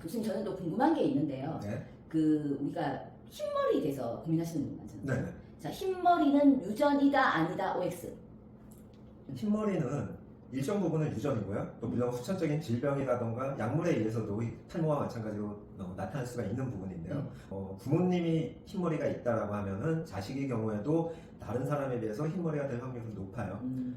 교수님 저는 또 궁금한 게 있는데요. 네. 그 우리가 흰머리에 대해서 고민하시는 분 많잖아요. 네. 자, 흰머리는 유전이다 아니다 OX. 흰머리는 일정 부분은 유전이고요. 또 물론 후천적인 질병이라던가 약물에 의해서도 이 탈모와 마찬가지로 어, 나타날 수가 있는 부분인데요. 네. 어, 부모님이 흰머리가 있다라고 하면은 자식의 경우에도 다른 사람에 비해서 흰머리가 될 확률은 높아요. 음,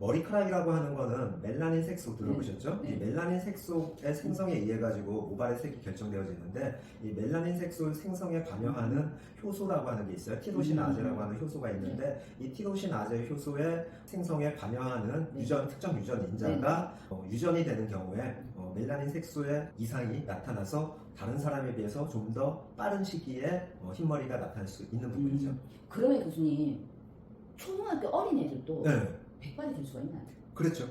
머리카락이라고 하는 거는 멜라닌 색소 들어보셨죠? 네. 이 멜라닌 색소의 생성에 의해 가지고 모발의 색이 결정되어지는데 이 멜라닌 색소 생성에 관여하는 효소라고 하는 게 있어요. 티로시나제라고 음. 하는 효소가 있는데 이 티로시나제 효소의 생성에 관여하는 네. 유전 특정 유전 인자가 어, 유전이 되는 경우에 어, 멜라닌 색소의 이상이 나타나서 다른 사람에 비해서 좀 더 빠른 시기에 어, 흰머리가 나타날 수 있는 부분이죠. 음, 그러면 교수님 초등학교 어린 애들도 네, 백발이 될 수가 있나요? 그렇죠.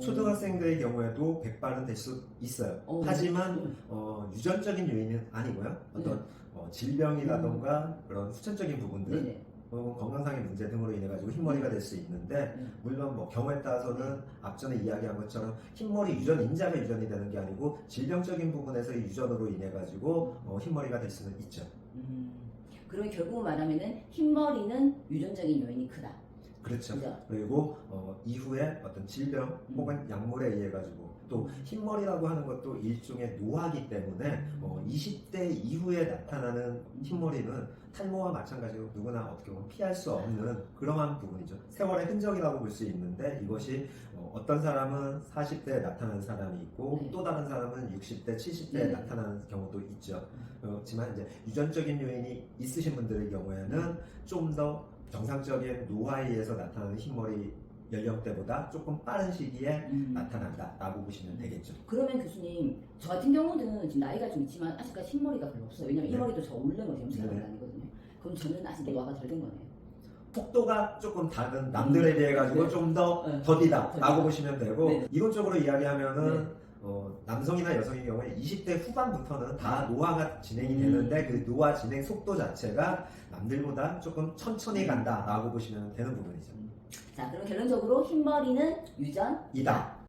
초등학생들의 경우에도 백발은 될 수 있어요. 어, 하지만 음, 어, 유전적인 요인은 아니고요. 어떤 어, 질병이라던가 그런 후천적인 부분들, 음. 혹은 건강상의 문제 등으로 인해 가지고 흰머리가 될 수 있는데 음. 물론 뭐 경우에 따라서는 앞전에 이야기한 것처럼 흰머리 유전 인자가 유전이 되는 게 아니고 질병적인 부분에서의 유전으로 인해 가지고 어, 흰머리가 될 수는 있죠. 음, 그러면 결국 말하면은 흰머리는 유전적인 요인이 크다. 그렇죠. 그죠? 그리고 어, 이후에 어떤 질병 음. 혹은 약물에 의해 가지고 또 흰머리라고 하는 것도 일종의 노화기 때문에 어, 20대 이후에 나타나는 흰머리는 탈모와 마찬가지로 누구나 어떻게 보면 피할 수 없는 그러한 부분이죠. 세월의 흔적이라고 볼 수 있는데 이것이 어, 떤 사람은 40대에 나타나는 사람이 있고 네. 또 다른 사람은 60대, 70대에 네. 나타나는 경우도 있죠. 그렇지만 이제 유전적인 요인이 있으신 분들의 경우에는 좀더 정상적인 노화에 의해서 나타나는 흰머리 연령대보다 조금 빠른 시기에 음. 나타난다라고 보시면 되겠죠. 그러면 교수님 저 같은 경우는 지금 나이가 좀 있지만 아직까지 흰머리가 별로 없어요. 왜냐면 이 네. 머리도 저 오르는 거 염색하는 네네. 거 아니거든요. 그럼 저는 아직 노화가 덜 된 거네요. 속도가 조금 다른 남들에 비해 가지고 네. 좀더 네. 더디다라고 더디다. 보시면 되고 네. 이론적으로 이야기하면은 네. 어, 남성이나 여성의 경우에 20대 후반부터는 다 노화가 진행이 음. 되는데 그 노화 진행 속도 자체가 남들보다 조금 천천히 음. 간다라고 보시면 되는 부분이죠. 자, 그럼 결론적으로 흰머리는 유전 이다.